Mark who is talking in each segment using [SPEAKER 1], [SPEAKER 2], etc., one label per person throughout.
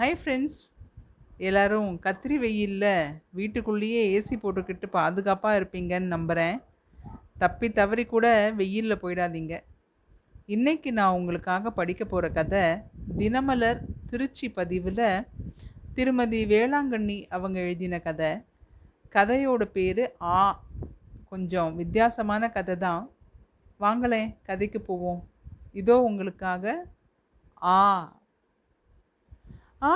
[SPEAKER 1] Hi friends எல்லோரும் கத்திரி வெயிலில் வீட்டுக்குள்ளேயே ஏசி போட்டுக்கிட்டு பாதுகாப்பாக இருப்பீங்கன்னு நம்புகிறேன் தப்பி தவறி கூட வெயிலில் போயிடாதீங்க. இன்றைக்கி நான் உங்களுக்காக படிக்க போகிற கதை தினமலர் திருச்சி பதிவில் திருமதி வேளாங்கண்ணி அவங்க எழுதின கதை. கதையோட பேர் ஆ. கொஞ்சம் வித்தியாசமான கதை தான். வாங்களேன் கதைக்கு போவோம். இதோ உங்களுக்காக ஆ ஆ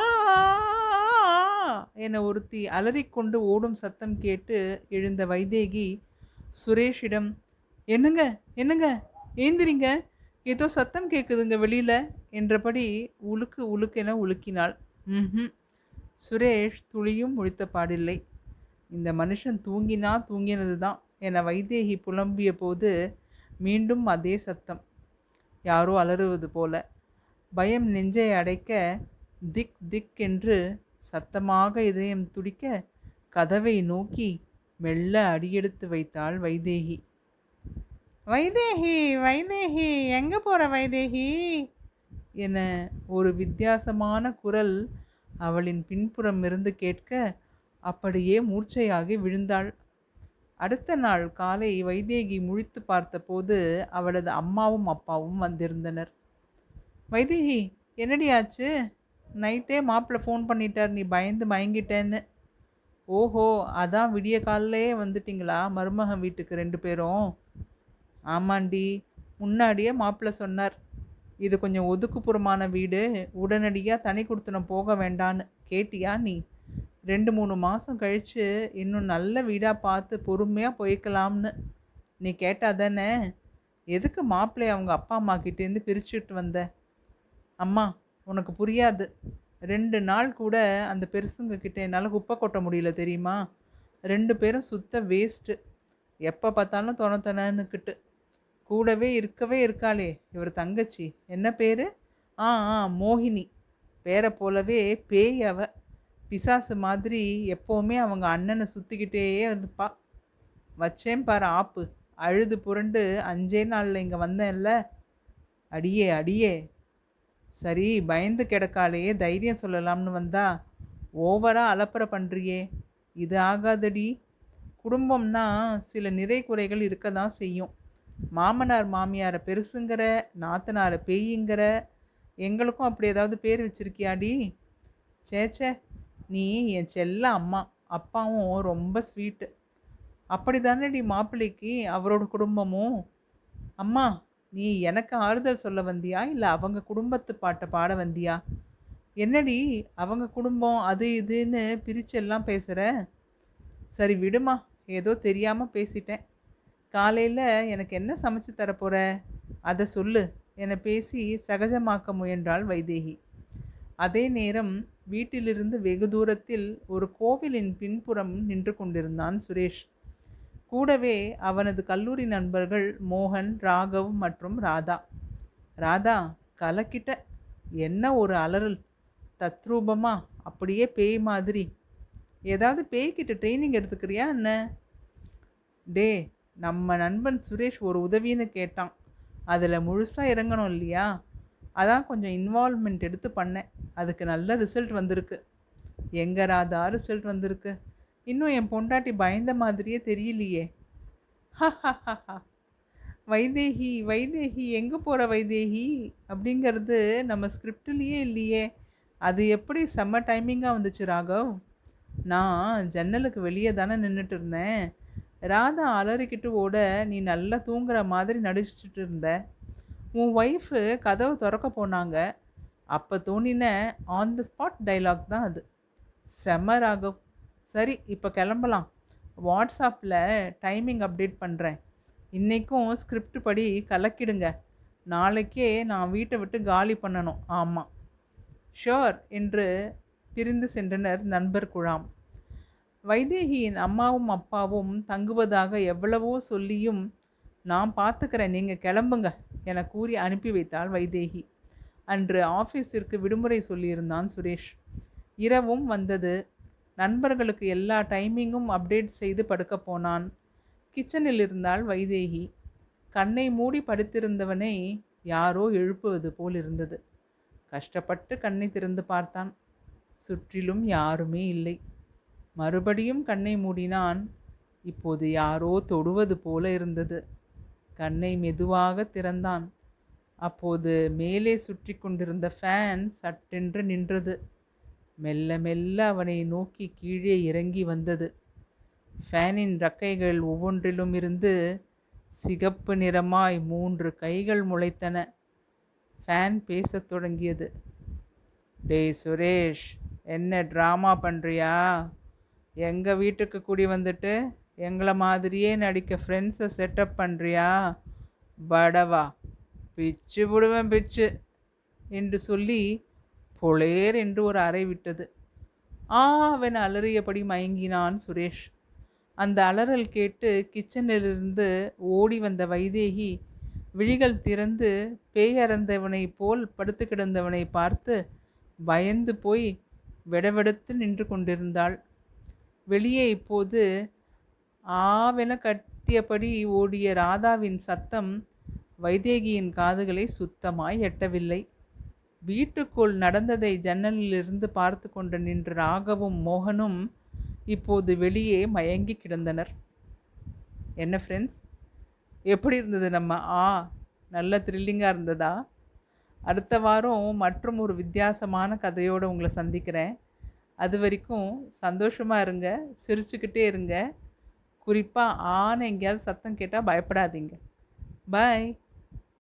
[SPEAKER 1] என ஒருத்தி அலறிக்கொண்டு ஓடும் சத்தம் கேட்டு எழுந்த வைதேகி சுரேஷிடம் என்னங்க என்னங்க ஏந்திரிங்க ஏதோ சத்தம் கேட்குதுங்க வெளியில் என்றபடி உலுக்கு உலுக்கென உலுக்கினாள். ம் சுரேஷ் துளியும் முழித்த பாடில்லை. இந்த மனுஷன் தூங்கினா தூங்கினது தான் என வைதேகி புலம்பிய போது மீண்டும் அதே சத்தம். யாரோ அலறுவது போல. பயம் நெஞ்சை அடைக்க திக் திக் என்று சத்தமாக இதயம் துடிக்க கதவை நோக்கி மெல்ல அடியெடுத்து வைத்தாள் வைதேகி. வைதேகி வைதேகி எங்கே போகிற வைதேகி? என ஒரு வித்தியாசமான குரல் அவளின் பின்புறம் இருந்து கேட்க அப்படியே மூர்ச்சையாகி விழுந்தாள். அடுத்த நாள் காலை வைதேகி முழித்து பார்த்தபோது அவளது அம்மாவும் அப்பாவும் வந்திருந்தனர். வைதேகி என்னடி ஆச்சு? நைட்டே மாப்பிள்ளை ஃபோன் பண்ணிட்டார் நீ பயந்து மயங்கிட்டேன்னு. ஓஹோ அதான் விடிய காலையிலே வந்துட்டிங்களா? மருமகன் வீட்டுக்கு ரெண்டு பேரும். ஆமாண்டி முன்னாடியே மாப்பிள்ளை சொன்னார் இது கொஞ்சம் ஒதுக்குப்புறமான வீடு உடனடியாக தனி கொடுத்தனம் போக வேண்டான்னு. கேட்டியா நீ? ரெண்டு மூணு மாதம் கழித்து இன்னும் நல்ல வீடாக பார்த்து பொறுமையாக போய்க்கலாம்னு. நீ கேட்டா தானே? எதுக்கு மாப்பிள்ளை அவங்க அப்பா அம்மா கிட்டேருந்து பிரிச்சுட்டு வந்த? அம்மா உனக்கு புரியாது. ரெண்டு நாள் கூட அந்த பெருசுங்க கிட்டே என்னால் குப்பை கொட்ட முடியல தெரியுமா? ரெண்டு பேரும் சுத்த வேஸ்ட்டு எப்போ பார்த்தாலும் தொண கூடவே இருக்கவே இருக்காளே இவர் தங்கச்சி. என்ன பேர்? ஆ ஆ மோகினி. பேரை போலவே பேய் அவ. பிசாசு மாதிரி எப்போவுமே அவங்க அண்ணனை சுற்றிக்கிட்டே இருப்பா. வச்சேன் பாரு ஆப்பு. அழுது புரண்டு அஞ்சே நாளில் இங்கே வந்தேன்ல. அடியே அடியே. சரி பயந்து கிடக்காலேயே தைரியம் சொல்லலாம்னு வந்தா ஓவராக அலப்பறை பண்ணுறியே இது ஆகாதடி. குடும்பம்னா சில நிறை குறைகள் இருக்க தான் செய்யும். மாமனார் மாமியாரை பெருசுங்கிற நாத்தனாரை பேய்ங்கிற எங்களுக்கும் அப்படி ஏதாவது பேர் வச்சுருக்கியாடி? சேச்சே நீ என் செல்ல அம்மா. அப்பாவும் ரொம்ப ஸ்வீட்டு. அப்படி தானேடி மாப்பிள்ளைக்கு அவரோட குடும்பமும்? அம்மா நீ எனக்கு ஆறுதல் சொல்ல வந்தியா? இல்லை அவங்க குடும்பத்து பாட்டை பாட வந்தியா? என்னடி அவங்க குடும்பம் அது இதுன்னு பிரிச்செல்லாம் பேசுகிற சரி விடுமா ஏதோ தெரியாமல் பேசிட்டேன். காலையில் எனக்கு என்ன சமைச்சு தரப்போகிற அதை சொல்லு என பேசி சகஜமாக்க முயன்றாள் வைதேகி. அதே நேரம் வீட்டிலிருந்து வெகு தூரத்தில் ஒரு கோவிலின் பின்புறம் நின்று கொண்டிருந்தான் சுரேஷ். கூடவே அவனது கல்லூரி நண்பர்கள் மோகன் ராகவ் மற்றும் ராதா. ராதா கலக்கிட்ட என்ன ஒரு அலறல்? தத்ரூபமா? அப்படியே பேய் மாதிரி. ஏதாவது பேய்கிட்ட ட்ரைனிங் எடுத்துக்கிறியா என்ன? டே நம்ம நண்பன் சுரேஷ் ஒரு உதவின்னு கேட்டான். அதில் முழுசாக இறங்கணும் இல்லையா? அதான் கொஞ்சம் இன்வால்மெண்ட் எடுத்து பண்ணேன். அதுக்கு நல்ல ரிசல்ட் வந்திருக்கு. எங்கே ராதா ரிசல்ட் வந்திருக்கு. இன்னும் என் பொண்டாட்டி பயந்த மாதிரியே தெரியலையே. வைதேகி வைதேகி எங்கே போகிற வைதேகி? அப்படிங்கிறது நம்ம ஸ்கிரிப்டிலேயே இல்லையே. அது எப்படி செம்ம டைமிங்காக வந்துச்சு ராகவ்? நான் ஜன்னலுக்கு வெளியே தானே நின்றுட்டு இருந்தேன். ராதா அலறிக்கிட்டு ஓட நீ நல்லா தூங்குற மாதிரி நடிச்சிட்டு இருந்த. உன் ஒய்ஃபு கதவை திறக்க போனாங்க. அப்போ தோணின ஆன் த ஸ்பாட் டைலாக் தான் அது. செம்ம ராகவ். சரி இப்போ கிளம்பலாம். வாட்ஸ்அப்பில் டைமிங் அப்டேட் பண்ணுறேன் இன்றைக்கும் ஸ்கிரிப்ட் படி கலக்கிடுங்க. நாளைக்கே நான் வீட்டை விட்டு காலி பண்ணணும். ஆமாம் ஷோர் என்று பிரிந்து சென்றனர் நண்பர் குழாம். வைதேகியின் அம்மாவும் அப்பாவும் தங்குவதாக எவ்வளவோ சொல்லியும் நான் பார்த்துக்கிறேன். நீங்கள் கிளம்புங்க என கூறி அனுப்பி வைத்தாள் வைதேகி. அன்று ஆஃபீஸிற்கு விடுமுறை சொல்லியிருந்தான் சுரேஷ். இரவும் வந்தது. நண்பர்களுக்கு எல்லா டைமிங்கும் அப்டேட் செய்து படுக்க போனான். கிச்சனில் இருந்தால் வைதேகி. கண்ணை மூடி படுத்திருந்தவனை யாரோ எழுப்புவது போல் இருந்தது. கஷ்டப்பட்டு கண்ணை திறந்து பார்த்தான். சுற்றிலும் யாருமே இல்லை. மறுபடியும் கண்ணை மூடினான். இப்போது யாரோ தொடுவது போல இருந்தது. கண்ணை மெதுவாக திறந்தான். அப்போது மேலே சுற்றி கொண்டிருந்த ஃபேன் சட்டென்று நின்றது. மெல்ல மெல்ல அவனை நோக்கி கீழே இறங்கி வந்தது. ஃபேனின் ரக்கைகள் ஒவ்வொன்றிலும் இருந்து சிகப்பு நிறமாய் மூன்று கைகள் முளைத்தன. ஃபேன் பேசத் தொடங்கியது. டேய் சுரேஷ் என்ன ட்ராமா பண்ணுறியா எங்கள் வீட்டுக்கு கூடி வந்துட்டு? எங்களை மாதிரியே நடிக்க ஃப்ரெண்ட்ஸை செட்டப் பண்ணுறியா படவா பிச்சு விடுவேன் பிச்சு என்று சொல்லி கொளேர் என்று ஒரு அறை விட்டது. ஆவென அலறியபடி மயங்கினான் சுரேஷ். அந்த அலறல் கேட்டு கிச்சனிலிருந்து ஓடி வந்த வைதேகி விழிகள் திறந்து பேயறந்தவனைப் போல் படுத்து கிடந்தவனை பார்த்து பயந்து போய் வெடவெடுத்து நின்று கொண்டிருந்தாள். வெளியே இப்போது ஆவென கட்டியபடி ஓடிய ராதாவின் சத்தம் வைதேகியின் காதுகளை சுத்தமாய் எட்டவில்லை. வீட்டுக்குள் நடந்ததை ஜன்னலிலிருந்து பார்த்து கொண்டு நின்ற ராகவும் மோகனும் இப்போது வெளியே மயங்கி கிடந்தனர். என்ன ஃப்ரெண்ட்ஸ் எப்படி இருந்தது நம்ம? ஆ நல்ல த்ரில்லிங்காக இருந்ததா? அடுத்த வாரம் மற்றும் ஒரு வித்தியாசமான கதையோடு உங்களை சந்திக்கிறேன். அது வரைக்கும் சந்தோஷமாக இருங்க சிரிச்சுக்கிட்டே இருங்க. குறிப்பாக ஆன எங்கேயாவது சத்தம் கேட்டால் பயப்படாதீங்க. பாய்